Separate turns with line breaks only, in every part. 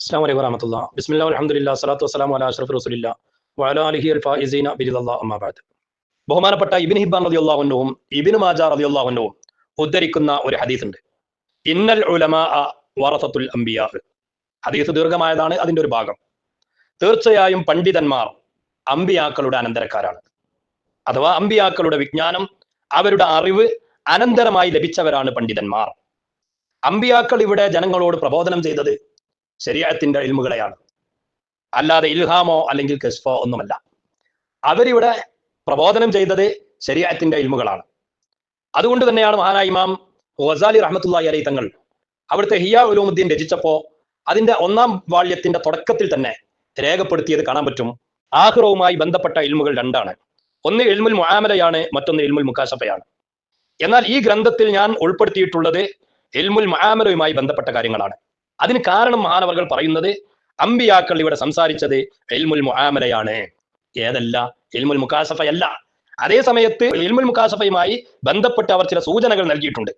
അസ്സാം വലൈക്കും വറഹമത്തുള്ള. ബിസ്മില്ലാ അലഹമുല്ല സ്വലാത്തു വസ്സലാം അല അഷ്റഫ് റസൂലില്ല. വഅലാ അലിഹി അൽ ഫായിസീന ബിരിദല്ലാ അമ്മാബാദ് ബഹുമാനപ്പെട്ട ഇബിൻ ഹിബാൻ റളിയല്ലാഹുവിനും ഇബിൻ മാജ അള്ളാഹുന്നവും ഉദ്ധരിക്കുന്ന ഒരു ഹദീസ് ഉണ്ട് ഇന്നൽ ഉലമാ വറസത്തുൽ അംബിയാ. ഹദീസ് ദീർഘമായതാണ് അതിന്റെ ഒരു ഭാഗം. തീർച്ചയായും പണ്ഡിതന്മാർ അമ്പിയാക്കളുടെ അനന്തരക്കാരാണ്. അഥവാ അമ്പിയാക്കളുടെ വിജ്ഞാനം അവരുടെ അറിവ് അനന്തരമായി ലഭിച്ചവരാണ് പണ്ഡിതന്മാർ. അമ്പിയാക്കൾ ഇവിടെ ജനങ്ങളോട് പ്രബോധനം ചെയ്തത് ശരീരത്തിന്റെ ഇൽമുകളെയാണ് അല്ലാതെ ഇൽഹാമോ അല്ലെങ്കിൽ കസ്ഫോ ഒന്നുമല്ല. അവരിവിടെ പ്രബോധനം ചെയ്തത് ശരീരത്തിന്റെ ഇൽമുകളാണ് അതുകൊണ്ട് തന്നെയാണ് മഹാനായ ഇമാം ഗസാലി റഹമത്തുല്ലാ അലൈ തങ്ങൾ അവിടുത്തെ ഹിയ ഉലൂമുദ്ദീൻ രചിച്ചപ്പോ അതിന്റെ ഒന്നാം വാള്യത്തിന്റെ തുടക്കത്തിൽ തന്നെ രേഖപ്പെടുത്തിയത് കാണാൻ പറ്റും. ആഹ്റവുമായി ബന്ധപ്പെട്ട ഇൽമുകൾ രണ്ടാണ്. ഒന്ന് എൽമുൽ മുആമലയാണ് മറ്റൊന്ന് എൽമുൽ മുക്കാശഫയാണ് എന്നാൽ ഈ ഗ്രന്ഥത്തിൽ ഞാൻ ഉൾപ്പെടുത്തിയിട്ടുള്ളത് എൽമുൽ മുആമലയുമായി ബന്ധപ്പെട്ട കാര്യങ്ങളാണ്. അതിന് കാരണം മഹാനവർകൾ പറയുന്നത് അമ്പിയാക്കൾ ഇവിടെ സംസാരിച്ചത് എൽമുൽ മുആമലയാണ്. ഏതല്ല? എൽമുൽ മുക്കാസഫയല്ല അതേ സമയത്ത് എൽമുൽ മുക്കാസഫയുമായി ബന്ധപ്പെട്ട് അവർ ചില സൂചനകൾ നൽകിയിട്ടുണ്ട്.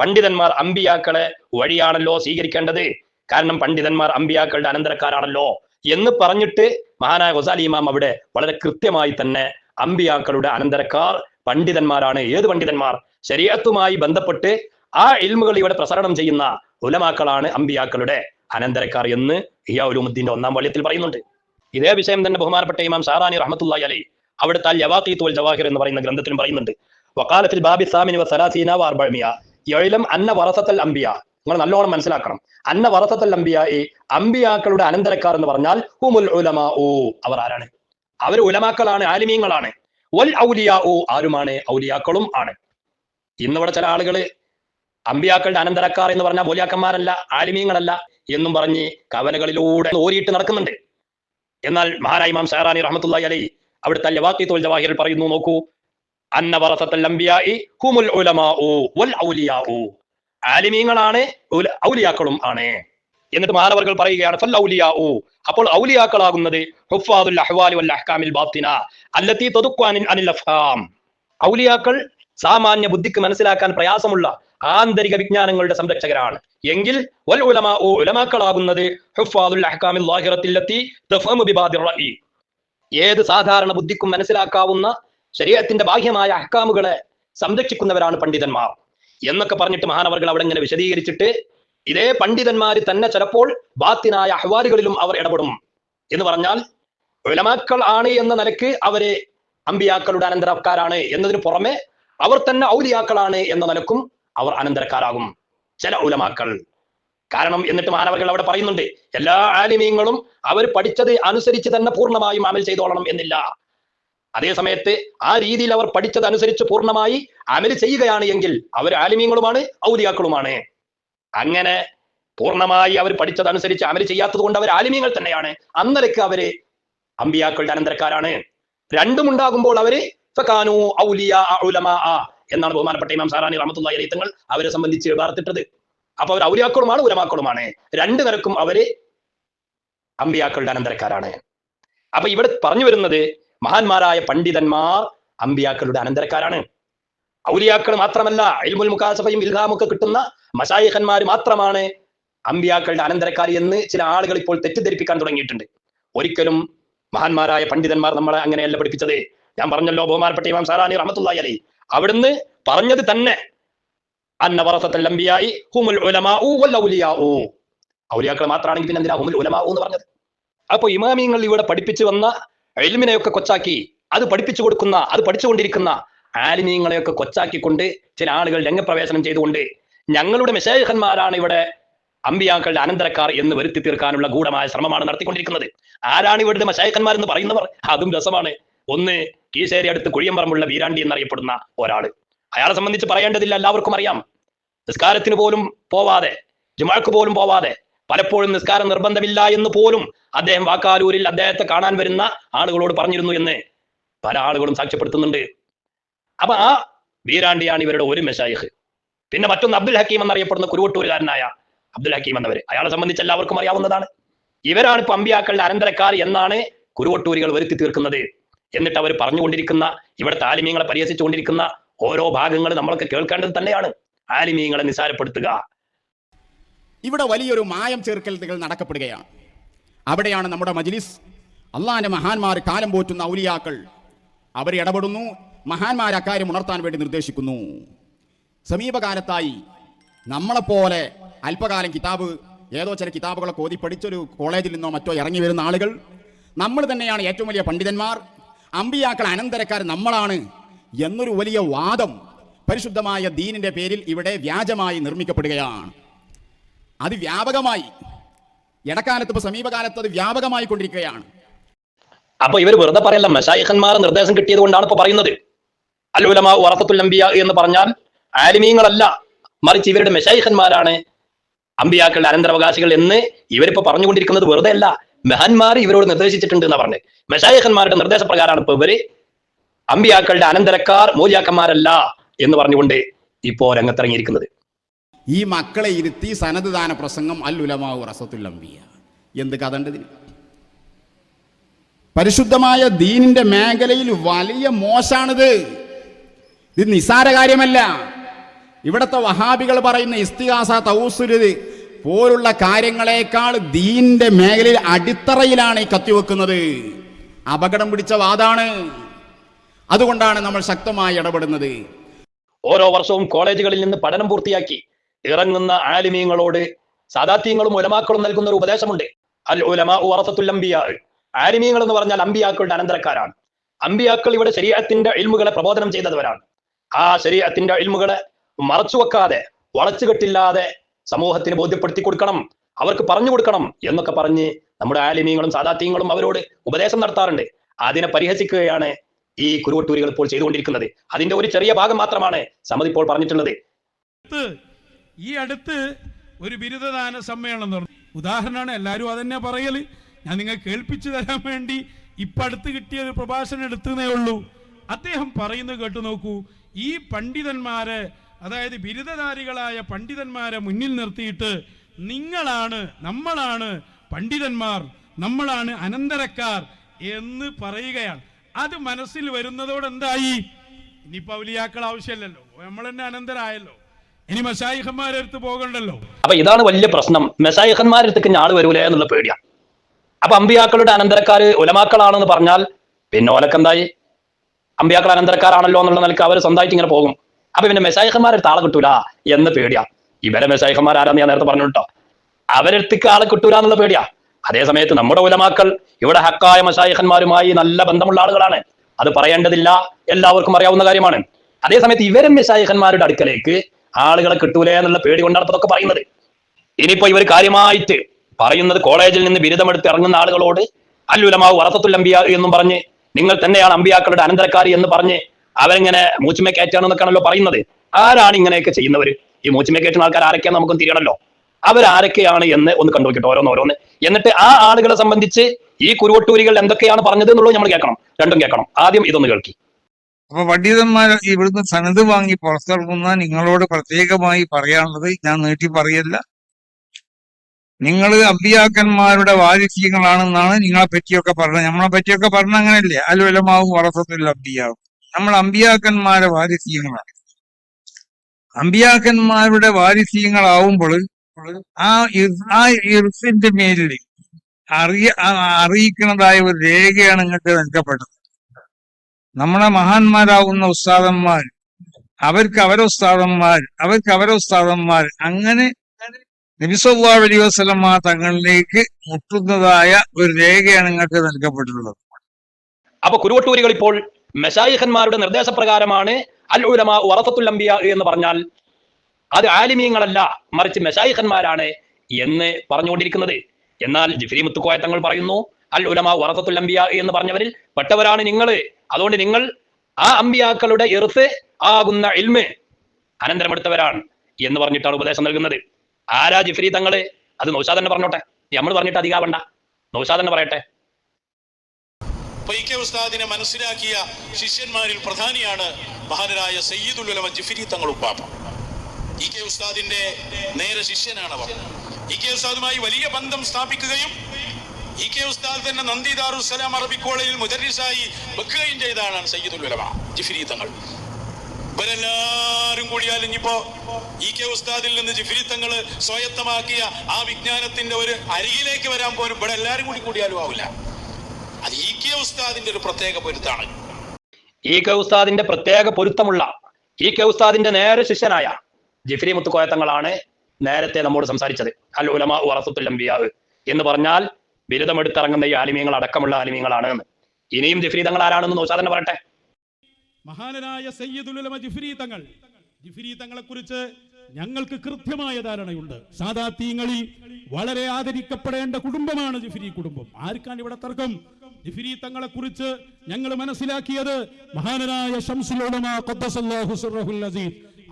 പണ്ഡിതന്മാർ അമ്പിയാക്കളെ വഴിയാണല്ലോ സ്വീകരിക്കേണ്ടത്. കാരണം പണ്ഡിതന്മാർ അമ്പിയാക്കളുടെ അനന്തരക്കാരാണല്ലോ എന്ന് പറഞ്ഞിട്ട് മഹാനായ ഗൊസാലി ഇമാം അവിടെ വളരെ കൃത്യമായി തന്നെ അമ്പിയാക്കളുടെ അനന്തരക്കാർ പണ്ഡിതന്മാരാണ്. ഏത് പണ്ഡിതന്മാർ? ശരീരത്തുമായി ബന്ധപ്പെട്ട് ആ ഇൽമുകൾ ഇവിടെ പ്രസരണം ചെയ്യുന്ന ഉലമാക്കളാണ് അമ്പിയാക്കളുടെ അനന്തരക്കാർ എന്ന് ഹിയാഉലുമുദ്ദീന്റെ ഒന്നാം വള്യത്തിൽ പറയുന്നുണ്ട്. ഇതേ വിഷയം തന്നെ ബഹുമാനപ്പെട്ട ഇമാം ഷാറാനി റഹ്മത്തുള്ളി അലൈ അവിടുത്തെ യവാഖീത്ത് ജവാഹിർ എന്ന് പറയുന്ന ഗ്രന്ഥത്തിലും പറയുന്നുണ്ട്. വക്കാലത്തിൽ ബാബി സാമിനി വസലാസീന വാർബമിയ എഴിലും അന്ന വറസത്തൽ അംബിയ. നിങ്ങൾ നല്ലോണം മനസ്സിലാക്കണം. അന്ന വറസത്തൽ അംബിയ ഈ അമ്പിയാക്കളുടെ അനന്തരക്കാർ എന്ന് പറഞ്ഞാൽ ഹുമുൽ ഉലമാ ഓ അവർ ആരാണ്? അവർ ഉലമാക്കളാണ് ആലിമീങ്ങളാണ്. ഒൽ ഔലിയ ഓ ആരുമാണ്? ഔലിയാക്കളും ആണ്. ഇന്നിവിടെ ചില ആളുകൾ അമ്പിയാക്കളുടെ അനന്തരക്കാർ എന്ന് പറഞ്ഞാൽ ബോലിയാക്കന്മാരല്ല ആലിമീങ്ങളല്ല എന്നും പറഞ്ഞ് കവലകളിലൂടെ ഓരിയിട്ട് നടക്കുന്നുണ്ട്. എന്നാൽ മഹാനായ ഇമാം ഷഹറാനി റഹ്മത്തുള്ളി അലൈ അവിടുത്തെ ലവാത്തി തോൽ ജവാഹിറിൽ പറയുന്നു നോക്കൂ അന്ന വറസത്തൽ അംബിയായി ഹുമുൽ ഉലമാഉ വൽ ഔലിയാഉ. ആലിമീങ്ങളാണ് ഔലിയാക്കളും ആണ്. എന്നിട്ട് മഹാനവർകൾ പറയുകയാണ് ഫൽ ഔലിയാഉ. അപ്പോൾ ഔലിയാക്കളാകുന്നത് ഹുഫാദുൽ അഹ്വാലി വൽ അഹ്കാമിൽ ബാത്തിന അല്ലത്തി തദുഖ്വാനിൻ അനിൽ അഫ്ഹാം. ഔലിയാക്കൾ സാമാന്യ ബുദ്ധിക്ക് മനസ്സിലാക്കാൻ പ്രയാസമുള്ള ആന്തരിക വിജ്ഞാനങ്ങളുടെ സംരക്ഷകരാണ്. എങ്കിൽ വൽ ഉലമാ ഏത് സാധാരണ ബുദ്ധിക്കും മനസ്സിലാക്കാവുന്ന ശരീരത്തിന്റെ ബാഹ്യമായ അഹ്കാമുകളെ സംരക്ഷിക്കുന്നവരാണ് പണ്ഡിതന്മാർ. എന്നൊക്കെ പറഞ്ഞിട്ട് മഹാനവർകൾ അവിടെ ഇങ്ങനെ വിശദീകരിച്ചിട്ട് ഇതേ പണ്ഡിതന്മാർ തന്നെ ചിലപ്പോൾ ബാത്തിനായ അഹ്വാരികളിലും അവർ ഇടപെടും എന്ന് പറഞ്ഞാൽ ഉലമാക്കൾ ആണ് എന്ന നിലയ്ക്ക് അവരെ അമ്പിയാക്കളുടെ അനന്തരക്കാരാണ് എന്നതിന് പുറമെ അവർ തന്നെ ഔലിയാക്കളാണ് എന്ന നിലക്കും അവർ അനന്തരക്കാരാകും. ചില ഉലമാക്കൾ. കാരണം എന്നിട്ട് മാനവകൾ അവിടെ പറയുന്നുണ്ട് എല്ലാ ആലിമീങ്ങളും അവർ പഠിച്ചത് അനുസരിച്ച് തന്നെ പൂർണമായും അമൽ ചെയ്തോളണം എന്നില്ല. അതേ സമയത്ത് ആ രീതിയിൽ അവർ പഠിച്ചത് അനുസരിച്ച് പൂർണമായി അമൽ ചെയ്യുകയാണ് എങ്കിൽ അവർ ആലിമീങ്ങളുമാണ് ഔലിയാക്കളുമാണ്. അങ്ങനെ പൂർണമായി അവർ പഠിച്ചതനുസരിച്ച് അമൽ ചെയ്യാത്തത് കൊണ്ട് അവർ ആലിമീങ്ങൾ തന്നെയാണ്. അന്നലക്ക് അവർ അമ്പിയാക്കളുടെ അനന്തരക്കാരാണ്. രണ്ടും ഉണ്ടാകുമ്പോൾ അവർ എന്നാണ് ബഹുമാനപ്പെട്ട ഇമാം സാറാനി അലൈഹി തങ്ങൾ അവരെ സംബന്ധിച്ച് വാർത്തിട്ടത് അപ്പൊ അവർ ഔലിയാക്കളുമാണ് ഉലമാക്കളുമാണ്. രണ്ട് നിലക്കും അവർ അമ്പിയാക്കളുടെ അനന്തരക്കാരാണ്. അപ്പൊ ഇവിടെ പറഞ്ഞു വരുന്നത് മഹാന്മാരായ പണ്ഡിതന്മാർ അമ്പിയാക്കളുടെ അനന്തരക്കാരാണ്. ഔലിയാക്കൾ മാത്രമല്ല ഇൽമുൽ മുക്കാസഫയും ഇൽഹാമൊക്കെ കിട്ടുന്ന മഷായിഖന്മാർ മാത്രമാണ് അമ്പിയാക്കളുടെ അനന്തരക്കാർ എന്ന് ചില ആളുകൾ ഇപ്പോൾ തെറ്റിദ്ധരിപ്പിക്കാൻ തുടങ്ങിയിട്ടുണ്ട്. ഒരിക്കലും മഹാന്മാരായ പണ്ഡിതന്മാർ നമ്മളെ അങ്ങനെയല്ല പഠിപ്പിച്ചത്. ഞാൻ പറഞ്ഞല്ലോ ബഹുമാനപ്പെട്ട ഇമാം സാറാനി റഹ്മത്തുള്ളാഹി അലൈഹി. അവിടുന്ന് പറഞ്ഞത് തന്നെ അന്ന വറസത്തൽ ഹുമുൽ ഉലമാഉ വൽ ഔലിയാഉ. ഔലിയാക്കൾ മാത്രമാണെങ്കിൽ പിന്നെ എന്തിനാ ഹുമുൽ ഉലമാഉ എന്ന് പറഞ്ഞത്? അപ്പോൾ ഇമാമിയങ്ങൾ ഇവിടെ പഠിപ്പിച്ചു വന്ന എൽമിനെയൊക്കെ കൊച്ചാക്കി അത് പഠിപ്പിച്ചു കൊടുക്കുന്ന അത് പഠിച്ചുകൊണ്ടിരിക്കുന്ന ആലിമീങ്ങളെയൊക്കെ കൊച്ചാക്കിക്കൊണ്ട് ചില ആളുകൾ രംഗപ്രവേശനം ചെയ്തുകൊണ്ട് ഞങ്ങളുടെ മെസേജന്മാരാണ് ഇവിടെ അമ്പിയാക്കളുടെ അനന്തരക്കാർ എന്ന് വരുത്തി തീർക്കാനുള്ള ഗൂഢമായ ശ്രമമാണ് നടത്തിക്കൊണ്ടിരിക്കുന്നത്. ആരാണ് ഇവരുടെ മശായക്കന്മാരെന്ന് പറയുന്നവർ? അതും രസമാണ്. ഒന്ന് കീശേരി അടുത്ത് കുഴിയമ്പറമ്പുള്ള വീരാണ്ടി എന്നറിയപ്പെടുന്ന ഒരാൾ. അയാളെ സംബന്ധിച്ച് പറയേണ്ടതില്ല എല്ലാവർക്കും അറിയാം. നിസ്കാരത്തിന് പോലും പോവാതെ ജുമാക്ക് പോലും പോവാതെ പലപ്പോഴും നിസ്കാരം നിർബന്ധമില്ല എന്ന് പോലും അദ്ദേഹം വാക്കാലൂരിൽ അദ്ദേഹത്തെ കാണാൻ വരുന്ന ആളുകളോട് പറഞ്ഞിരുന്നു എന്ന് പല ആളുകളും സാക്ഷ്യപ്പെടുത്തുന്നുണ്ട്. അപ്പൊ ആ വീരാണ്ടിയാണ് ഇവരുടെ ഒരു മെഷായിഖ് പിന്നെ മറ്റൊന്ന് അബ്ദുൽ ഹക്കീം എന്നറിയപ്പെടുന്ന കുരുവട്ടൂരുകാരനായ അബ്ദുൽ ഹക്കീം എന്നവർ അയാളെ സംബന്ധിച്ച് എല്ലാവർക്കും അറിയാവുന്നതാണ്. ഇവരാണ് പമ്പിയാക്കളുടെ അനന്തരക്കാർ എന്നാണ് കുരുവട്ടൂരികൾ വരുത്തി തീർക്കുന്നത്. എന്നിട്ട് അവർ പറഞ്ഞുകൊണ്ടിരിക്കുന്ന ഇവിടെ ആലിമീങ്ങളെ പരിഹസിച്ചുകൊണ്ടിരിക്കുന്ന ഓരോ ഭാഗങ്ങൾ നമ്മളൊക്കെ കേൾക്കേണ്ടത് തന്നെയാണ്. ആലിമീങ്ങളെ നിസാരപ്പെടുത്തുക.
ഇവിടെ വലിയൊരു മായം ചേർക്കലുകൾ നടക്കപ്പെടുകയാണ്. അവിടെയാണ് നമ്മുടെ മജ്ലിസ്. അള്ളാന്റെ മഹാന്മാർ കാലം പോറ്റുന്ന ഔലിയാക്കൾ. അവർ ഇടപെടുന്നു മഹാന്മാർ അക്കാര്യം ഉണർത്താൻ വേണ്ടി നിർദ്ദേശിക്കുന്നു. സമീപകാലത്തായി നമ്മളെപ്പോലെ അല്പകാലം കിതാബ് ഏതോ ചില കിതാബുകളൊക്കെ ഓതി പഠിച്ചൊരു കോളേജിൽ നിന്നോ മറ്റോ ഇറങ്ങി വരുന്ന ആളുകൾ നമ്മൾ തന്നെയാണ് ഏറ്റവും വലിയ പണ്ഡിതന്മാർ. അമ്പിയാക്കൾ അനന്തരക്കാർ നമ്മളാണ് എന്നൊരു വലിയ വാദം പരിശുദ്ധമായ ദീനിന്റെ പേരിൽ ഇവിടെ വ്യാജമായി നിർമ്മിക്കപ്പെടുകയാണ്. അത് വ്യാപകമായി. ഇടക്കാലത്ത് ഇപ്പോൾ സമീപകാലത്ത് അത് വ്യാപകമായി കൊണ്ടിരിക്കുകയാണ്.
അപ്പൊ ഇവർ വെറുതെ പറയല്ല മഷായിഖന്മാർ നിർദ്ദേശം കിട്ടിയത് കൊണ്ടാണ് ഇപ്പൊ പറയുന്നത്. വറസത്തുൽ അംബിയ എന്ന് പറഞ്ഞാൽ ആലിമീങ്ങളല്ല മറിച്ച് ഇവരുടെ മെഷായിഖന്മാരാണ് അമ്പിയാക്കളുടെ അനന്തരാവകാശികൾ എന്ന് ഇവരിപ്പോ പറഞ്ഞുകൊണ്ടിരിക്കുന്നത് വെറുതെ അല്ല മെഹന്മാർ ഇവരോട് നിർദ്ദേശിച്ചിട്ടുണ്ട് എന്ന് പറഞ്ഞത് മെഷായിഖന്മാരുടെ നിർദ്ദേശപ്രകാരമാണ് ഇപ്പൊ ഇവർ അമ്പിയാക്കളുടെ അനന്തരക്കാർ മൂല്യാക്കന്മാരല്ല എന്ന് പറഞ്ഞുകൊണ്ട് ഇപ്പോ രംഗത്തിറങ്ങിയിരിക്കുന്നത്.
ഈ മക്കളെ ഇരുത്തി സനത് ദാന പ്രസംഗം അൽ ഉലമാവ് റസത്തുൽ അമ്പിയ എന്ത് കഥണ്ടതിന് പരിശുദ്ധമായ ദീനിന്റെ മേഖലയിൽ വലിയ മോശാണിത്. ഇത് നിസ്സാര കാര്യമല്ല. ഇവിടുത്തെ വഹാബികൾ പറയുന്ന ഇസ്തിഹാസ തൗസുര് പോലുള്ള കാര്യങ്ങളെക്കാൾ ദീനിന്റെ മേഖലയിൽ അടിത്തറയിലാണ് ഈ കത്തിവെക്കുന്നത് അപകടം പിടിച്ച വാദാണ് അതുകൊണ്ടാണ് നമ്മൾ ശക്തമായി ഇടപെടുന്നത്.
ഓരോ വർഷവും കോളേജുകളിൽ നിന്ന് പഠനം പൂർത്തിയാക്കി ഇറങ്ങുന്ന ആലിമീങ്ങളോട് സാദാത്യങ്ങളും ഉലമാക്കളും നൽകുന്ന ഒരു ഉപദേശമുണ്ട്. അൽ ഉലമാ വറസത്തുൽ ആലിമീങ്ങൾ എന്ന് പറഞ്ഞാൽ അമ്പിയാക്കളുടെ അനന്തരക്കാരാണ്. അമ്പിയാക്കൾ ഇവിടെ ശരീരത്തിന്റെ ഇൽമുകളെ പ്രബോധനം ചെയ്തവരാണ്. ആ ശരീരത്തിന്റെ ഇൽമുകളെ മറച്ചു വെക്കാതെ വളച്ചുകെട്ടില്ലാതെ സമൂഹത്തിന് ബോധ്യപ്പെടുത്തി കൊടുക്കണം അവർക്ക് പറഞ്ഞു കൊടുക്കണം എന്നൊക്കെ പറഞ്ഞ് നമ്മുടെ ആലിമീങ്ങളും സാദാത്യങ്ങളും അവരോട് ഉപദേശം നടത്താറുണ്ട്. അതിനെ പരിഹസിക്കുകയാണ് ഈ കുരുവട്ടൂരികൾ ഇപ്പോൾ ചെയ്തുകൊണ്ടിരിക്കുന്നത്. അതിന്റെ ഒരു ചെറിയ ഭാഗം മാത്രമാണ് സമിതി ഇപ്പോൾ പറഞ്ഞിട്ടുള്ളത്.
ഈ അടുത്ത് ഒരു ബിരുദദാന സമ്മേളനം നടന്നു. ഉദാഹരണമാണ് എല്ലാവരും അതന്നെ പറയൽ. ഞാൻ നിങ്ങൾ കേൾപ്പിച്ചു തരാൻ വേണ്ടി ഇപ്പൊ അടുത്ത് കിട്ടിയ ഒരു പ്രഭാഷണം എടുത്തതേ ഉള്ളൂ. അദ്ദേഹം പറയുന്നത് കേട്ടു നോക്കൂ ഈ പണ്ഡിതന്മാരെ അതായത് ബിരുദധാരികളായ പണ്ഡിതന്മാരെ മുന്നിൽ നിർത്തിയിട്ട് നിങ്ങളാണ് നമ്മളാണ് പണ്ഡിതന്മാർ നമ്മളാണ് അനന്തരക്കാർ എന്ന് പറയുകയാണ്. അത് മനസ്സിൽ വരുന്നതോടെ എന്തായി? ഇനി പൗലിയാക്കൾ ആവശ്യമില്ലല്ലോ. നമ്മൾ തന്നെ അനന്തരായല്ലോ. ഇനി മഷായിഹന്മാരെ അടുത്ത് പോകണ്ടല്ലോ.
അപ്പൊ ഇതാണ് വലിയ പ്രശ്നം. മെസായിഹന്മാരെ അടുത്തേക്ക് ഞാൾ വരൂലേ എന്നുള്ള പേടിയാണ് അപ്പൊ അമ്പിയാക്കളുടെ അനന്തരക്കാര് ഉലമാക്കളാണെന്ന് പറഞ്ഞാൽ പിന്നെ ഓലക്കെന്തായി? അമ്പിയാക്കൾ അനന്തരക്കാരാണല്ലോ എന്നുള്ള നിലയ്ക്ക് അവർ സ്വന്തമായിട്ട് ഇങ്ങനെ പോകും. അപ്പൊ പിന്നെ മെസായിഹന്മാരെ അടുത്ത് ആളെ കിട്ടൂല എന്ന് പേടിയാ. ഇവരെ മെസായിഹന്മാർ ആരാന്ന് ഞാൻ നേരത്തെ പറഞ്ഞു കേട്ടോ അവരെടുത്തേക്ക് ആളെ കിട്ടൂല എന്നുള്ള പേടിയാ. അതേ സമയത്ത് നമ്മുടെ ഉലമാക്കൾ ഇവിടെ ഹക്കായ മെസ്സായിഹന്മാരുമായി നല്ല ബന്ധമുള്ള ആളുകളാണ്. അത് പറയേണ്ടതില്ല. എല്ലാവർക്കും അറിയാവുന്ന കാര്യമാണ്. അതേ സമയത്ത് ഇവരും മെസായിഹന്മാരുടെ അടുക്കലേക്ക് ആളുകളെ കിട്ടൂല എന്നുള്ള പേടി കൊണ്ടാണ് പറയുന്നത്. ഇനിയിപ്പോ ഇവർ കാര്യമായിട്ട് പറയുന്നത് കോളേജിൽ നിന്ന് ബിരുദമെടുത്ത് ഇറങ്ങുന്ന ആളുകളോട് അല്ലുലമാവ് വറസത്തുൽ അമ്പിയ എന്നും പറഞ്ഞ് നിങ്ങൾ തന്നെയാണ് അമ്പിയാക്കളുടെ അനന്തരക്കാരി എന്ന് പറഞ്ഞ് അവരിങ്ങനെ മൂച്ചുമേ കയറ്റാണെന്നൊക്കെയാണല്ലോ പറയുന്നത്. ആരാണ് ഇങ്ങനെയൊക്കെ ചെയ്യുന്നവർ ഈ മൂച്ചുമേ കയറ്റുന്ന ആൾക്കാർ ആരൊക്കെയാണ് നമുക്കും തിരിയണല്ലോ അവരാരൊക്കെയാണ് എന്ന് ഒന്ന് കണ്ടുനോക്കിട്ടോ ഓരോന്ന് ഓരോന്ന്. എന്നിട്ട് ആ ആളുകളെ സംബന്ധിച്ച് ഈ കുരുവട്ടൂരികൾ എന്തൊക്കെയാണ് പറഞ്ഞത് എന്നുള്ളത് നമ്മൾ കേൾക്കണം. രണ്ടും കേൾക്കണം. ആദ്യം ഇതൊന്ന് കേൾക്കി.
അപ്പൊ പണ്ഡിതന്മാർ ഇവിടുന്ന് സനത് വാങ്ങി പുറത്തിറങ്ങുന്ന നിങ്ങളോട് പ്രത്യേകമായി പറയാനുള്ളത് ഞാൻ നീട്ടി പറയല്ല. നിങ്ങൾ അബിയാക്കന്മാരുടെ വാരിസ്യങ്ങളാണെന്നാണ് നിങ്ങളെ പറ്റിയൊക്കെ പറഞ്ഞത്. നമ്മളെ പറ്റിയൊക്കെ പറഞ്ഞ അങ്ങനെയല്ലേ? അലുവലമാവും വളർത്തത്തിൽ അമ്പിയാവും. നമ്മൾ അമ്പിയാക്കന്മാരെ വാരിസ്യങ്ങളാണ് അമ്പിയാക്കന്മാരുടെ വാരിസ്യങ്ങളാവുമ്പോൾ ആ ആ ഇർസിന്റെ മേലിൽ അറിയ അറിയിക്കുന്നതായ ഒരു രേഖയാണ് ഇങ്ങോട്ട് നൽകപ്പെട്ടത് നമ്മുടെ മഹാന്മാരാവുന്ന ഉസ്താദന്മാർ അവർക്ക് അവരെ ഉസ്താദന്മാർ അവർക്ക് അവരെ ഉസ്താദന്മാർ അങ്ങനെ നബിസല്ലാ അലൈഹി വസല്ലമ തങ്ങളിലേക്ക് മുട്ടുന്നതായ ഒരു രേഖയാണ് നിങ്ങൾക്ക് നൽകപ്പെട്ടിട്ടുള്ളത്.
അപ്പൊ കുരുവട്ടൂരികൾ ഇപ്പോൾ മെഷായിഖന്മാരുടെ നിർദ്ദേശപ്രകാരമാണ് അൽ ഉലമ വറസത്തുൽ അംബിയ എന്ന് പറഞ്ഞാൽ അത് ആലിമീങ്ങളല്ല മറിച്ച് മെഷായിഖന്മാരാണ് എന്ന് പറഞ്ഞുകൊണ്ടിരിക്കുന്നത്. എന്നാൽ ജിഫ്രി മുത്തുക്കോയ തങ്ങൾ പറയുന്നു അൽ ഉലമ വറസത്തുൽ അംബിയ എന്ന് പറഞ്ഞവരിൽ പെട്ടവരാണ് നിങ്ങൾ. അതുകൊണ്ട് നിങ്ങൾ ആ അമ്പിയാക്കളുടെ എറുത്ത് ആകുന്ന ഇൽമ് അനന്തരമെടുത്തവരാണ് എന്ന് പറഞ്ഞിട്ടാണ് ഉപദേശം നൽകുന്നത്. ആരാ ജിഫ്രി തങ്ങൾ? അത് നൗഷാദ് തന്നെ പറഞ്ഞോട്ടെ. നമ്മൾ പറഞ്ഞിട്ട് അധികാവണ്ട. നൗഷാദ് തന്നെ പറയട്ടെ.
പൈക്ക ഉസ്താദിനെ മനസ്സിലാക്കിയ ശിഷ്യന്മാരിൽ പ്രധാനിയാണ് മഹാനരായ സയ്യിദുൽ ഉലമ ജിഫിരി തങ്ങൾ ഉപ്പാപ്പ. ഇ കെ ഉസ്താദിന്റെ നേരെ ശിഷ്യനാണ് അവർ. ഇ കെ ഉസ്താദുമായി വലിയ ബന്ധം സ്ഥാപിക്കുകയും ഇ കെ ഉസ്താദ് തന്നെ നന്ദി ദാറുസലാം അറബി കോളേജിൽ മുദരിസായി വെക്കുകയും ചെയ്താണ് സയ്യിദുൽ ഉലമ ജിഫിരി തങ്ങൾ. ഇവരെല്ലാരും കൂടിയാലും ഇനിയിപ്പോ ഇ കെ ഉസ്താദിൽ നിന്ന് ജിഫിരി തങ്ങൾ സ്വായത്തമാക്കിയ ആ വിജ്ഞാനത്തിന്റെ ഒരു അരികിലേക്ക് വരാൻ പോലും ഇവിടെ എല്ലാരും കൂടി കൂടിയാലും ആവില്ല. ഉസ്താദിന്റെ ഒരു പ്രത്യേക പൊരുത്താണ്.
ഈ കെ ഉസ്താദിന്റെ പ്രത്യേക പൊരുത്തമുള്ള ഈ കെ ഉസ്താദിന്റെ നേരെ ശിഷ്യനായ ജിഫ്രി മുത്തുക്കോയത്തങ്ങളാണ് നേരത്തെ നമ്മോട് സംസാരിച്ചത്. അൽ ഉലമ വറസത്തുൽ എന്ന് പറഞ്ഞാൽ ബിരുദമെടുത്തിറങ്ങുന്ന ഈ ആലിമീങ്ങൾ അടക്കമുള്ള ആലിമീങ്ങളാണ് എന്ന്. ഇനിയും ജിഫ്രി തങ്ങൾ ആരാണെന്ന് നോച്ചാൽ തന്നെ പറയട്ടെ.
സയ്യിദുൽ ഉലമ ജിഫ്രി തങ്ങൾ. ജിഫ്രി തങ്ങളെ കുറിച്ച് ഞങ്ങൾക്ക് കൃത്യമായ ധാരണയുണ്ട്. സാദാത്തീങ്ങളിൽ വളരെ ആദരിക്കപ്പെടേണ്ട കുടുംബമാണ് ജിഫിരി കുടുംബം. ആർക്കാണ് ഇവിടെ തർക്കം? ജിഫിരി തങ്ങളെ കുറിച്ച് ഞങ്ങൾ മനസ്സിലാക്കിയത് മഹാനായ സിർറഹുൽ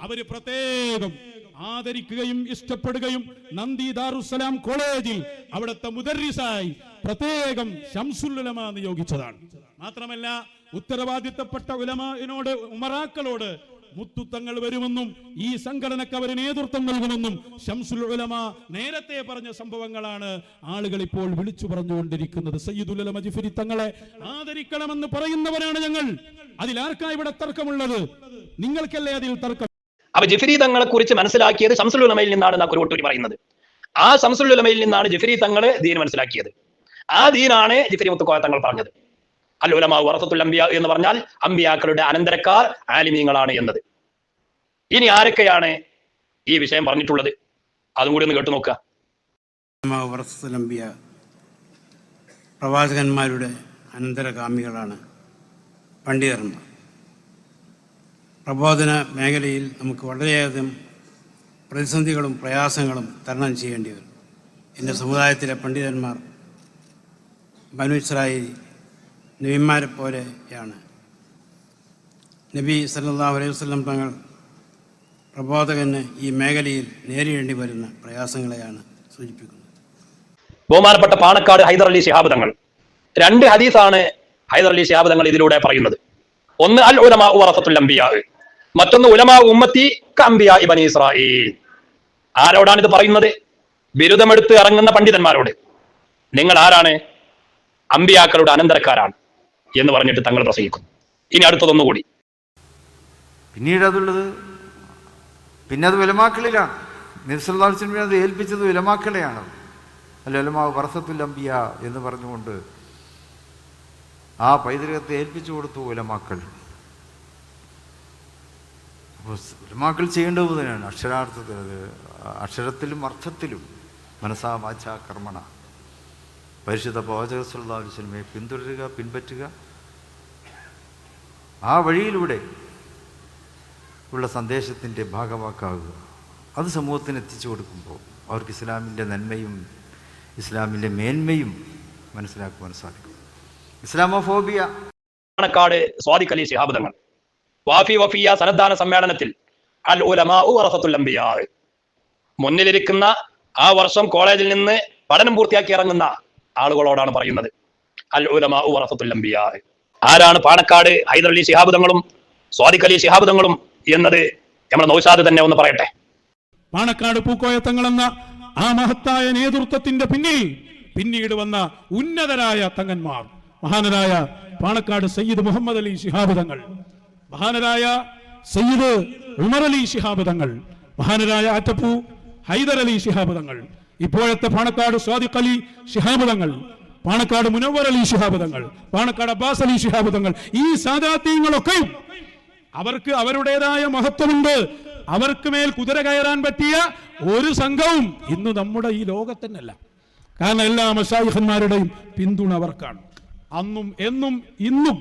അവർ പ്രത്യേകം ആദരിക്കുകയും ഇഷ്ടപ്പെടുകയും നന്ദി ദാറുസലാം കോളേജിൽ അവിടുത്തെ മുദർരിസായി പ്രത്യേകം ഷംസുലുലമ നിയോഗിച്ചതാണ്. മാത്രമല്ല ഉത്തരവാദിത്തപ്പെട്ട ഉലമാനോട് ഉമറാക്കളോട് മുത്തുത്തങ്ങൾ വരുമെന്നും ഈ സംഘടനക്ക് അവർ നേതൃത്വം നൽകുമെന്നും ഷംസുൽ ഉലമ നേരത്തെ പറഞ്ഞ സംഭവങ്ങളാണ് ആളുകൾ ഇപ്പോൾ വിളിച്ചു പറഞ്ഞുകൊണ്ടിരിക്കുന്നത്. സയ്യിദുൽ ജിഫിരി ജിഫരി തങ്ങളെ ആദരിക്കണമെന്ന് പറയുന്നവരാണ് ഞങ്ങൾ. അതിലാർക്കാ ഇവിടെ തർക്കമുള്ളത്? നിങ്ങൾക്കല്ലേ അതിൽ തർക്കം?
അപ്പൊ ജിഫിരി തങ്ങളെ കുറിച്ച് മനസ്സിലാക്കിയത് ഷംസുൽ ഉലമയിൽ നിന്നാണ് നാ കുരുവട്ടൂരി പറയുന്നത്. ആ ഷംസുൽ ഉലമയിൽ നിന്നാണ് ജിഫിരി തങ്ങളെ ദീൻ മനസ്സിലാക്കിയത്. ആ ദീനാണ് ജിഫിരി മുത്തുക്കോയ തങ്ങൾ പറഞ്ഞത്. അൽ ഉലമ വറസത്തുൽ എന്ന് പറഞ്ഞാൽ അമ്പിയാക്കളുടെ അനന്തരക്കാർ ആലിമീങ്ങളാണ് എന്നത്. ഇനി ആരൊക്കെയാണ് ഈ വിഷയം പറഞ്ഞിട്ടുള്ളത്? അതും കൂടി ഒന്ന് കേട്ടു നോക്കുക.
പ്രവാചകന്മാരുടെ അനന്തരഗാമികളാണ് പണ്ഡിതന്മാർ. പ്രബോധന മേഖലയിൽ നമുക്ക് വളരെയധികം പ്രതിസന്ധികളും പ്രയാസങ്ങളും തരണം ചെയ്യേണ്ടി വരും. എന്റെ സമുദായത്തിലെ പണ്ഡിതന്മാർ ബനു ഇസ്രായേൽ നബിമാരെ പോലെയാണ് നബി സല്ലാഹു അലൈഹി വസ്ലം തങ്ങൾ പ്രബോധകന് ഈ മേഖലയിൽ നേരിടേണ്ടി വരുന്ന പ്രയാസങ്ങളെയാണ് സൂചിപ്പിക്കുന്നത്.
ബഹുമാനപ്പെട്ട പാണക്കാട് ഹൈദർ അലി ശിഹാബ് തങ്ങൾ. രണ്ട് ഹദീസാണ് ഹൈദർ അലി ശിഹാബ് തങ്ങൾ ഇതിലൂടെ പറയുന്നത്. ഒന്ന് അൽ ഉലമാ വറസത്തുൽ അംബിയാ. മറ്റൊന്ന് ഉലമാ ഉമ്മത്തി കമ്പിയ ഇബനി ഇസ്രായേൽ ആരോടാണ് ഇത് പറയുന്നത്? ബിരുദമെടുത്ത് ഇറങ്ങുന്ന പണ്ഡിതന്മാരോട്. നിങ്ങൾ ആരാണ്? അമ്പിയാക്കളുടെ അനന്തരക്കാരാണ്. എന്ന് പറഞ്ഞിട്ട് തങ്ങൾ പ്രസംഗിക്കുന്നു. ഇനി അടുത്തതൊന്നുകൂടി
പിന്നീട് അതുള്ളത് പിന്നെ അത് വിലമാക്കളിലാണ് നിർസലാസിന് അത് ഏൽപ്പിച്ചത് വിലമാക്കളെയാണ് അല്ല വിലമാവ് പറസത്തുല്ലംബിയ എന്ന് പറഞ്ഞുകൊണ്ട് ആ പൈതൃകത്തെ ഏൽപ്പിച്ചു കൊടുത്തു ഉലമാക്കൾ. അപ്പോൾ ഉലമാക്കൾ ചെയ്യേണ്ടത് തന്നെയാണ്. അക്ഷരാർത്ഥത്തിൽ അത് അക്ഷരത്തിലും അർത്ഥത്തിലും മനസ്സാ വാച കർമ്മണ പരിശുദ്ധ പ്രവാചകസ്വല്ലാസ്ലമയെ പിന്തുടരുക പിൻപറ്റുക. ആ വഴിയിലൂടെ ഉള്ള സന്ദേശത്തിന്റെ ഭാഗമാക്കാവുക അത് സമൂഹത്തിന് എത്തിച്ചു കൊടുക്കുമ്പോൾ അവർക്ക് ഇസ്ലാമിന്റെ നന്മയും ഇസ്ലാമിന്റെ മേന്മയും മനസ്സിലാക്കുവാൻ സാധിക്കും. ഇസ്ലാമോഫോബിയ.
പാണക്കാട് സ്വാദിഖ് അലി വാഫി വഫിയ സന്നദ്ധാന സമ്മേളനത്തിൽ അൽ ഉലമാ വറസത്തുൽ അംബിയ. മുന്നിലിരിക്കുന്ന ആ വർഷം കോളേജിൽ നിന്ന് പഠനം പൂർത്തിയാക്കി ഇറങ്ങുന്ന ആളുകളോടാണ് പറയുന്നത്. അൽ ഉലമാ വറസത്തുൽ അംബിയ. ആരാണ് പാണക്കാട് ഹൈദർ അലി ശിഹാബ് തങ്ങളും സ്വാദിഖ് അലി ശിഹാബ് തങ്ങളും എന്നത് നമ്മുടെ നൗഷാദ് തന്നെ ഒന്ന് പറയട്ടെ.
പാണക്കാട് പൂക്കോയത്തങ്ങൾ എന്ന ആ മഹത്തായ നേതൃത്വത്തിന്റെ പിന്നിൽ പിന്നീട് വന്ന ഉന്നതരായ തങ്ങന്മാർ മഹാനരായ പാണക്കാട് സയ്യിദ് മുഹമ്മദ് അലി ശിഹാബുദങ്ങൾ മഹാനരായ സയ്യിദ് ഉമർ അലി ശിഹാബുദങ്ങൾ മഹാനരായ ആറ്റപ്പു ഹൈദർ അലി ശിഹാബ് തങ്ങൾ ഇപ്പോഴത്തെ പാണക്കാട് സ്വാദിഖ് അലി ശിഹാബുദങ്ങൾ പാണക്കാട് മുനവർ അലി ശിഹാബുദങ്ങൾ പാണക്കാട് അബ്ബാസ് അലി ശിഹാബുദങ്ങൾ ഈ സാധാത്യങ്ങളൊക്കെയും അവർക്ക് അവരുടേതായ മഹത്വമുണ്ട്. അവർക്ക് മേൽ കുതിര കയറാൻ പറ്റിയ ഒരു സംഘവും ഇന്ന് നമ്മുടെ ഈ ലോകത്തന്നല്ല കാരണം എല്ലാ മഷായിഖന്മാരുടെയും പിന്തുണ അവർക്കാണ്. അന്നും എന്നും ഇന്നും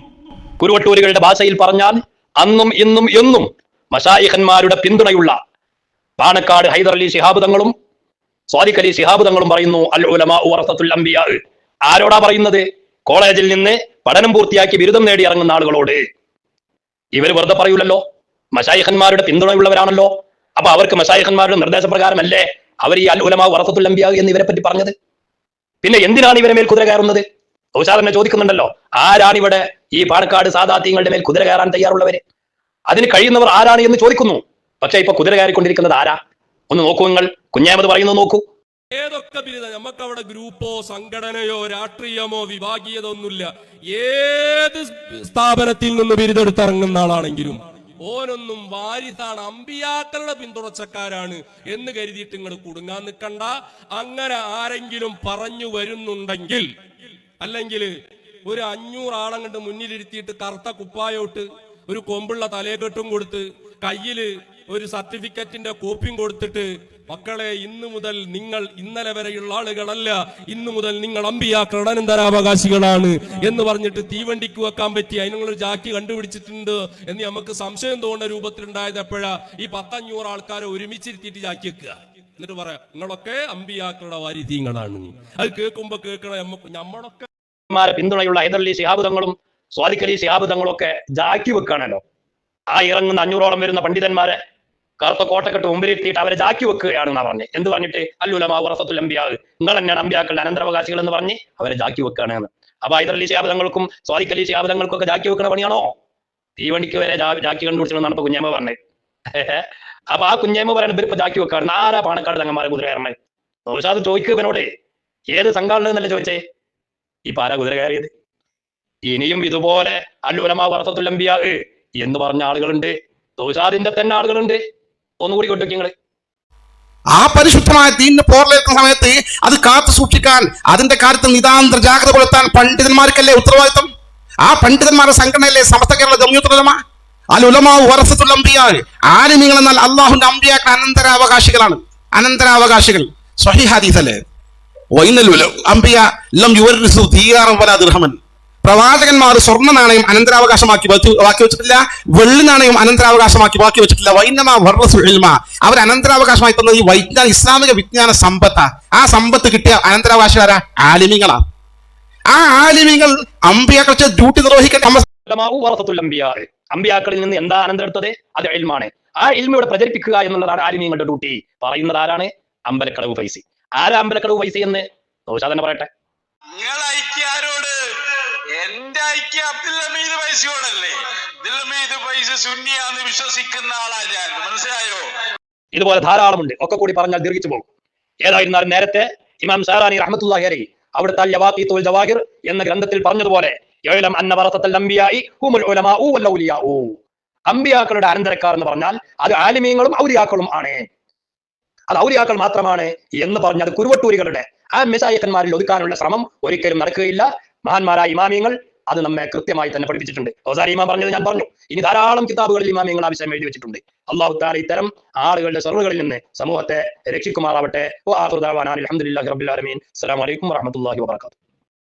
കുരുവട്ടൂരുകളുടെ ഭാഷയിൽ പറഞ്ഞാൽ അന്നും ഇന്നും എന്നും മഷായിഖന്മാരുടെ പിന്തുണയുള്ള പാണക്കാട് ഹൈദർ അലി ശിഹാബ് തങ്ങളും സ്വാദിഖ് അലി ശിഹാബ് തങ്ങളും പറയുന്നു അൽ ഉലമാ അംബിയ. ആരോടാ പറയുന്നത്? കോളേജിൽ നിന്ന് പഠനം പൂർത്തിയാക്കി ബിരുദം നേടി ഇറങ്ങുന്ന ആളുകളോട്. ഇവർ വെറുതെ പറയൂലല്ലോ. മഷായിഖന്മാരുടെ പിന്തുണയുള്ളവരാണല്ലോ. അപ്പൊ അവർക്ക് മഷായിഖന്മാരുടെ നിർദ്ദേശപ്രകാരമല്ലേ അവർ ഈ അൽ ഉലമാ വറസത്തുൽ അംബിയാ എന്ന് ഇവരെ പറ്റി പറഞ്ഞത്? പിന്നെ എന്തിനാണ് ഇവരെ മേൽ കുതിര കയറുന്നത്? ഔഷാദനെ ചോദിക്കുന്നുണ്ടല്ലോ. ആരാണ് ഇവിടെ ഈ പാണക്കാട് സാദാത്യങ്ങളുടെ മേൽ കുതിര കയറാൻ തയ്യാറുള്ളവര്? അതിന് കഴിയുന്നവർ ആരാണ് എന്ന് ചോദിക്കുന്നു. പക്ഷെ ഇപ്പൊ കുതിര കയറിക്കൊണ്ടിരിക്കുന്നത് ആരാ? ഒന്ന് നോക്കൂ നിങ്ങൾ. കുഞ്ഞാമത് പറയുന്നത് നോക്കൂ.
ഏതൊക്കെ ബിരുദം? നമുക്ക് അവിടെ ഗ്രൂപ്പോ സംഘടനയോ രാഷ്ട്രീയമോ വിഭാഗീയത ഒന്നുമില്ല ഏത് സ്ഥാപനത്തിൽ നിന്ന് ബിരുദെടുത്തിറങ്ങുന്ന ആളാണെങ്കിലും ഓനൊന്നും വാരിസാണ് അമ്പിയാക്കളുടെ പിന്തുടർച്ചക്കാരാണ് എന്ന് കരുതിയിട്ട് നിങ്ങൾ കുടുങ്ങാൻ നിൽക്കണ്ട. അങ്ങനെ ആരെങ്കിലും പറഞ്ഞു വരുന്നുണ്ടെങ്കിൽ അല്ലെങ്കിൽ ഒരു അഞ്ഞൂറ് ആളങ്ങട്ട് മുന്നിലിരുത്തിയിട്ട് കറുത്ത കുപ്പായോട്ട് ഒരു കൊമ്പുള്ള തലയെക്കെട്ടും കൊടുത്ത് കയ്യിൽ ഒരു സർട്ടിഫിക്കറ്റിന്റെ കോപ്പിയും കൊടുത്തിട്ട് മക്കളെ ഇന്നു മുതൽ നിങ്ങൾ ഇന്നലെ വരെയുള്ള ആളുകളല്ല ഇന്നു മുതൽ നിങ്ങൾ അമ്പിയാക്കളുടെ അനന്തരാവകാശികളാണ് എന്ന് പറഞ്ഞിട്ട് തീവണ്ടിക്ക് വെക്കാൻ പറ്റി. അതിനുള്ള ജാക്കി കണ്ടുപിടിച്ചിട്ടുണ്ട് എന്ന് നമുക്ക് സംശയം തോന്നുന്ന രൂപത്തിലുണ്ടായത് എപ്പോഴാ ഈ പത്തഞ്ഞൂറ് ആൾക്കാരെ ഒരുമിച്ചിരുത്തിയിട്ട് ജാക്കി വെക്കുക. എന്നിട്ട് പറയാം നിങ്ങളൊക്കെ അമ്പിയാക്കളുടെ വാരിധീങ്ങളാണ് അത് കേൾക്കുമ്പോ കേൾക്കണ നമ്മളൊക്കെ
പിന്തുണയുള്ള ഹൈദരലി ശിഹാബുദങ്ങളും സ്വാദിഖലി ശിഹാബുദങ്ങളും ഒക്കെ ജാക്കി വെക്കുകയാണല്ലോ ആ ഇറങ്ങുന്ന അഞ്ഞൂറോളം വരുന്ന പണ്ഡിതന്മാരെ കറുത്ത കോട്ടക്കെട്ട് മുമ്പിലെത്തിയിട്ട് അവരെ ജാക്കി വെക്കുകയാണ് എന്നാ പറഞ്ഞ്. എന്ത് പറഞ്ഞിട്ട്? അല്ലുലമാ വറസത്തുൽ അമ്പിയാവ് നിങ്ങൾ തന്നെയാണ് അമ്പിയാക്കളുടെ അനന്തരാവകാശികൾ എന്ന് പറഞ്ഞ് അവരെ ജാക്കി വെക്കുകയാണ് എന്ന്. അപ്പൊ ഹൈദർലി ശിഹാബുദങ്ങൾക്കും സ്വാദിഖലി ശിഹാബുദങ്ങൾക്കും ഒക്കെ ജാക്കി വെക്കുന്ന പണിയാണോ? തീവണ്ടിക്ക് വരെ ചാക്കി ജാക്കി കണ്ടുപിടിച്ചെന്നാണ് ഇപ്പൊ കുഞ്ഞമ്മ പറഞ്ഞത്. അപ്പൊ ആ കുഞ്ഞമ്മ പറയുന്നത് ഇപ്പൊ ജാക്കി വെക്കാറുണ്ട് ആരാ പാണക്കാട് തങ്ങന്മാരെ കുതിര കയറണേ അത് ചോദിക്കുക ഇവനോട്. ഏത് സംഘാടനം ചോദിച്ചേ? ഈ പാര കുതിര കയറിയത്? ഇനിയും ഇതുപോലെ അല്ലുലമാ വർത്തത്തുല്ലംബിയാ എന്ന് പറഞ്ഞ ആളുകളുണ്ട്. തോഷാദിന്റെ തന്നെ ആളുകളുണ്ട്. ഒന്നുകൂടി കൊണ്ടുവയ്ക്ക് നിങ്ങൾ
ആ പരിശുദ്ധമായ ദീനിന് പോർലേക്കുന്ന സമയത്ത് അത് കാത്തു സൂക്ഷിക്കാൻ അതിന്റെ കാര്യത്തിൽ നിതാന്ത ജാഗ്രത പുലർത്താൻ പണ്ഡിതന്മാർക്കല്ലേ ഉത്തരവാദിത്വം? ആ പണ്ഡിതന്മാരുടെ സംഘടനയല്ലേ സമസ്ത കേരള ജമ്യൂത്തുലമ അൽ ഉലമാ വറസത്തുൽ ആര് നിങ്ങൾ എന്നാൽ അള്ളാഹുന്റെ അമ്പിയാക്കൾ അനന്തരാവകാശികളാണ്. അനന്തരാവകാശികൾ. സ്വഹി അല്ലേ വൈനൽ അമ്പിയ ലം യുവർ ദീനാറൻ വലാ ദിർഹമൻ. പ്രവാചകന്മാർ സ്വർണ നാണയം അനന്തരാവകാശമാക്കി ബാക്കി വെച്ചിട്ടില്ല വെള്ളി നാണയം അനന്തരാവകാശമാക്കി ബാക്കി വെച്ചിട്ടില്ല. വൈനമാ വർറസുൽ ഇൽമ. അവർ അനന്തരാവകാശമായി തന്നത് ഈ വൈജ്ഞാന ഇസ്ലാമിക വിജ്ഞാന സമ്പത്ത. ആ സമ്പത്ത് കിട്ടിയ അനന്തരാവകാശകാരാ ആലിമികളാ ആ ആലിമികൾ അമ്പിയാക്കളെ ഡ്യൂട്ടി
അംബിയാ. അമ്പിയാക്കളിൽ നിന്ന് എന്താ അനന്തരെടുത്തത്? അത് ഇൽമാണ്. ആ എൽമയുടെ പ്രചരിപ്പിക്കുക എന്നുള്ളതാണ് ആലിമീങ്ങളുടെ ഡ്യൂട്ടി പറയുന്നത് ആരാണ്? അമ്പലക്കടവ് ഫൈസി. ആരാ അമ്പലക്കടവ് ഫൈസി എന്ന്? തോഷാ തന്നെ പറയട്ടെ.
ഐക്യ അബ്ദുൽ പൈസയോടല്ലേ അബ്ദുൽ പൈസ സുന്നിയാന്ന് വിശ്വസിക്കുന്ന ആളാ ഞാൻ. മനസ്സിലായോ?
ഇതുപോലെ ധാരാളമുണ്ട്. ഒക്കെ കൂടി പറഞ്ഞാൽ ദീർഘിച്ചു പോകും. ഏതായിരുന്നാലും നേരത്തെ ഇമാം സാറാനി റഹ്മത്തുള്ളാഹി അലൈഹി അവിടുത്തെ യവാഖീത്തുൽ ജവാഹിർ എന്ന ഗ്രന്ഥത്തിൽ പറഞ്ഞതുപോലെ അന്ന ഹുമുൽ ഉലമാഉ വൽ ഔലിയാഉ. അമ്പിയാക്കളുടെ അനന്തരക്കാർ എന്ന് പറഞ്ഞാൽ അത് ആലിമീങ്ങളും ഔലിയാക്കളും ആണ്. അത് ഔലിയാക്കൾ മാത്രമാണ് എന്ന് പറഞ്ഞത് കുരുവട്ടൂരികളുടെ ആ മിസായക്കന്മാരിൽ ഒതുക്കാനുള്ള ശ്രമം ഒരിക്കലും നടക്കുകയില്ല. മഹാന്മാരായ ഇമാമിയങ്ങൾ അത് നമ്മെ കൃത്യമായി തന്നെ പഠിപ്പിച്ചിട്ടുണ്ട്. ഓസാരി ഇമാം പറഞ്ഞത് ഞാൻ പറഞ്ഞു. ഇനി ധാരാളം കിതാബുകളിൽ ഇമാമിയങ്ങൾ ആവശ്യം എഴുതി വെച്ചിട്ടുണ്ട്. അള്ളാഹു താല ഇത്തരം ആളുകളുടെ സെറുകളിൽ നിന്ന് സമൂഹത്തെ രക്ഷിക്കുമാറാവട്ടെ. അലഹമുല്ലാ റബിൻ അസ്സലാമലൈക്കും വറഹമത്തുള്ളാഹി വബറകാതുഹു.